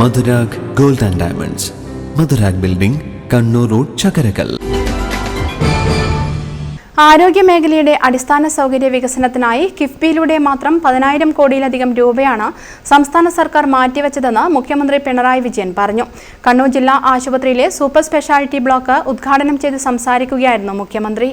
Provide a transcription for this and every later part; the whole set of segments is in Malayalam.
Madhurag Gold and Diamonds. Madhurag Building Kannur Road Chakkarakkal. ആരോഗ്യ മേഖലയുടെ അടിസ്ഥാന സൗകര്യ വികസനത്തിനായി കിഫ്ബിയിലൂടെ മാത്രം പതിനായിരം കോടിയിലധികം രൂപയാണ് സംസ്ഥാന സർക്കാർ മാറ്റിവെച്ചതെന്ന് മുഖ്യമന്ത്രി പിണറായി വിജയൻ പറഞ്ഞു. കണ്ണൂർ ജില്ലാ ആശുപത്രിയിലെ സൂപ്പർ സ്പെഷ്യാലിറ്റി ബ്ലോക്ക് ഉദ്ഘാടനം ചെയ്ത് സംസാരിക്കുകയായിരുന്നു മുഖ്യമന്ത്രി.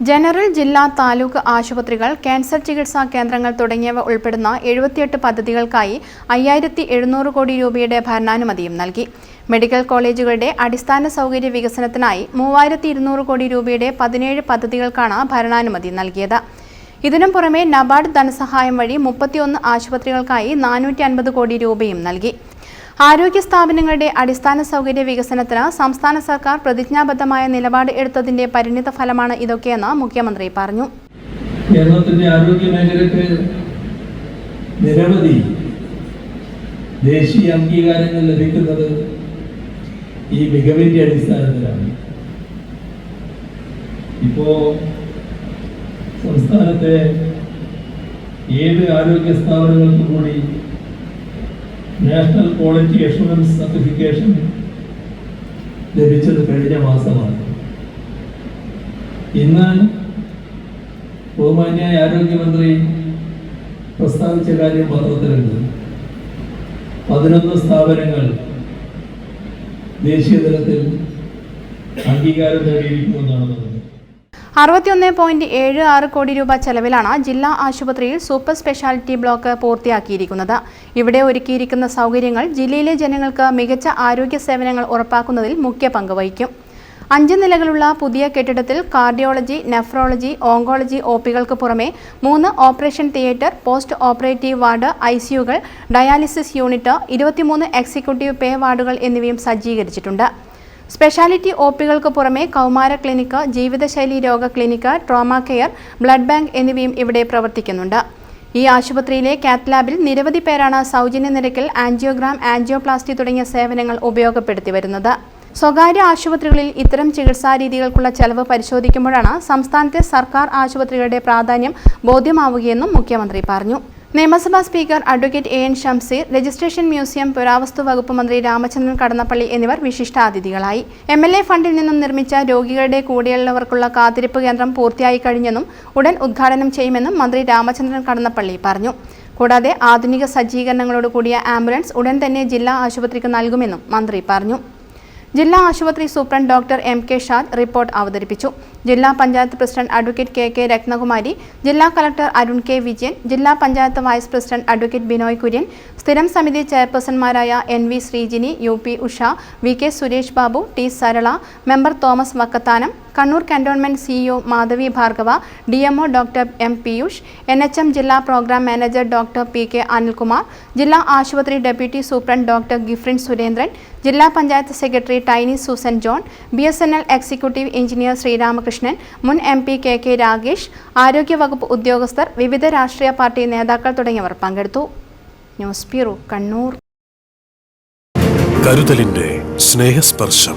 ജനറൽ ജില്ലാ താലൂക്ക് ആശുപത്രികൾ ക്യാൻസർ ചികിത്സാ കേന്ദ്രങ്ങൾ തുടങ്ങിയവ ഉൾപ്പെടുന്ന എഴുപത്തിയെട്ട് പദ്ധതികൾക്കായി അയ്യായിരത്തി എഴുന്നൂറ് കോടി രൂപയുടെ ഭരണാനുമതിയും നൽകി. മെഡിക്കൽ കോളേജുകളുടെ അടിസ്ഥാന സൗകര്യ വികസനത്തിനായി മൂവായിരത്തി ഇരുന്നൂറ് കോടി രൂപയുടെ പതിനേഴ് പദ്ധതികൾക്കാണ് ഭരണാനുമതി നൽകിയത്. ഇതിനും പുറമെ നബാർഡ് ധനസഹായം വഴി മുപ്പത്തിയൊന്ന് ആശുപത്രികൾക്കായി നാനൂറ്റി അൻപത് കോടി രൂപയും നൽകി. ആരോഗ്യ സ്ഥാപനങ്ങളുടെ അടിസ്ഥാന സൗകര്യ വികസനത്തിന് സംസ്ഥാന സർക്കാർ പ്രതിജ്ഞാബദ്ധമായ നിലപാട് എടുത്തതിന്റെ പരിണിത ഫലമാണ് ഇതൊക്കെയെന്ന് മുഖ്യമന്ത്രി പറഞ്ഞു. കേരളത്തിന്റെ ആരോഗ്യ മേഖലയ്ക്ക് നിരവധി ദേശീയ അംഗീകാരങ്ങൾ ലഭിക്കുന്നത് ഈ മികവിന്റെ അടിസ്ഥാനത്തിലാണ്. ഇപ്പോ സംസ്ഥാനത്തെ ഏത് ആരോഗ്യ സ്ഥാപനങ്ങൾക്കും കൂടി നാഷണൽ ക്വാളിറ്റി അഷുറൻസ് സർട്ടിഫിക്കേഷൻ ലഭിച്ചത് കഴിഞ്ഞ മാസമാണ്. ഇന്ന് ബഹുമാന്യായ ആരോഗ്യമന്ത്രി പ്രസ്താവിച്ച കാര്യം പത്രത്തിലുണ്ട് പതിനൊന്ന് സ്ഥാപനങ്ങൾ ദേശീയ തലത്തിൽ അംഗീകാരം നേടിയിരിക്കുമെന്നാണ് പറഞ്ഞത് അറുപത്തിയൊന്ന് പോയിന്റ് ഏഴ് ആറ് കോടി രൂപ ചെലവിലാണ് ജില്ലാ ആശുപത്രിയിൽ സൂപ്പർ സ്പെഷ്യാലിറ്റി ബ്ലോക്ക് പൂർത്തിയാക്കിയിരിക്കുന്നത്. ഇവിടെ ഒരുക്കിയിരിക്കുന്ന സൗകര്യങ്ങൾ ജില്ലയിലെ ജനങ്ങൾക്ക് മികച്ച ആരോഗ്യ സേവനങ്ങൾ ഉറപ്പാക്കുന്നതിൽ മുഖ്യ പങ്ക് വഹിക്കും. അഞ്ച് നിലകളുള്ള പുതിയ കെട്ടിടത്തിൽ കാർഡിയോളജി നെഫ്രോളജി ഓങ്കോളജി ഒ പികൾക്ക് പുറമെ മൂന്ന് operation theatre post operative ward I സിയുകൾ ഡയാലിസിസ് യൂണിറ്റ് ഇരുപത്തിമൂന്ന് എക്സിക്യൂട്ടീവ് പേ വാർഡുകൾ എന്നിവയും സജ്ജീകരിച്ചിട്ടുണ്ട്. സ്പെഷ്യാലിറ്റി ഒ പികൾക്ക് പുറമെ കൗമാര ക്ലിനിക്ക് ജീവിതശൈലി രോഗ clinic trauma care blood bank എന്നിവയും ഇവിടെ പ്രവർത്തിക്കുന്നുണ്ട്. ഈ ആശുപത്രിയിലെ കാത്ത് ലാബിൽ നിരവധി പേരാണ് സൗജന്യ നിരക്കിൽ ആൻജിയോഗ്രാം ആൻജിയോപ്ലാസ്റ്റി തുടങ്ങിയ സേവനങ്ങൾ ഉപയോഗപ്പെടുത്തി വരുന്നത്. സ്വകാര്യ ആശുപത്രികളിൽ ഇത്തരം ചികിത്സാ രീതികൾക്കുള്ള ചെലവ് പരിശോധിക്കുമ്പോഴാണ് സംസ്ഥാനത്തെ സർക്കാർ ആശുപത്രികളുടെ പ്രാധാന്യം ബോധ്യമാവുകയെന്നും മുഖ്യമന്ത്രി പറഞ്ഞു. നിയമസഭാ speaker advocate A N Shamseer registration museum പുരാവസ്തു വകുപ്പ് മന്ത്രി രാമചന്ദ്രൻ കടന്നപ്പള്ളി എന്നിവർ വിശിഷ്ടാതിഥികളായി. എം എൽ എ ഫണ്ടിൽ നിന്നും നിർമ്മിച്ച രോഗികളുടെ കൂടെയുള്ളവർക്കുള്ള കാത്തിരിപ്പ് കേന്ദ്രം പൂർത്തിയായി കഴിഞ്ഞെന്നും ഉടൻ ഉദ്ഘാടനം ചെയ്യുമെന്നും മന്ത്രി രാമചന്ദ്രൻ കടന്നപ്പള്ളി പറഞ്ഞു. കൂടാതെ ആധുനിക സജ്ജീകരണങ്ങളോട് കൂടിയ ആംബുലൻസ് ഉടൻ തന്നെ ജില്ലാ ആശുപത്രിക്ക് നൽകുമെന്നും മന്ത്രി പറഞ്ഞു. ജില്ലാ ആശുപത്രി superintendent doctor M K Shad report അവതരിപ്പിച്ചു. ജില്ലാ panchayat president advocate K K Ratnakumari ജില്ലാ കളക്ടർ അരുൺ കെ വിജയൻ ജില്ലാ panchayat vice president advocate Binoy Kurian സ്ഥിരം സമിതി ചെയർപേഴ്സൺമാരായ N V Sreejini U P Usha V K Suresh Babu T Sarala member Thomas Vakkathanam Kannur cantonment CEO Madhavi Bhargava D MO doctor M Piyush N H M ജില്ലാ programme manager doctor P K Anilkumar ജില്ലാ ആശുപത്രി deputy superintendent doctor Gifrin Surendran ജില്ലാ panchayat secretary Tiny Susan John B S N L executive engineer Sreeramakrishnan മുൻ M P K K Ragesh ആരോഗ്യവകുപ്പ് ഉദ്യോഗസ്ഥർ വിവിധ രാഷ്ട്രീയ പാർട്ടി നേതാക്കൾ തുടങ്ങിയവർ പങ്കെടുത്തു. News bureau Kannur. കരുതലിന്റെ സ്നേഹസ്പർശം.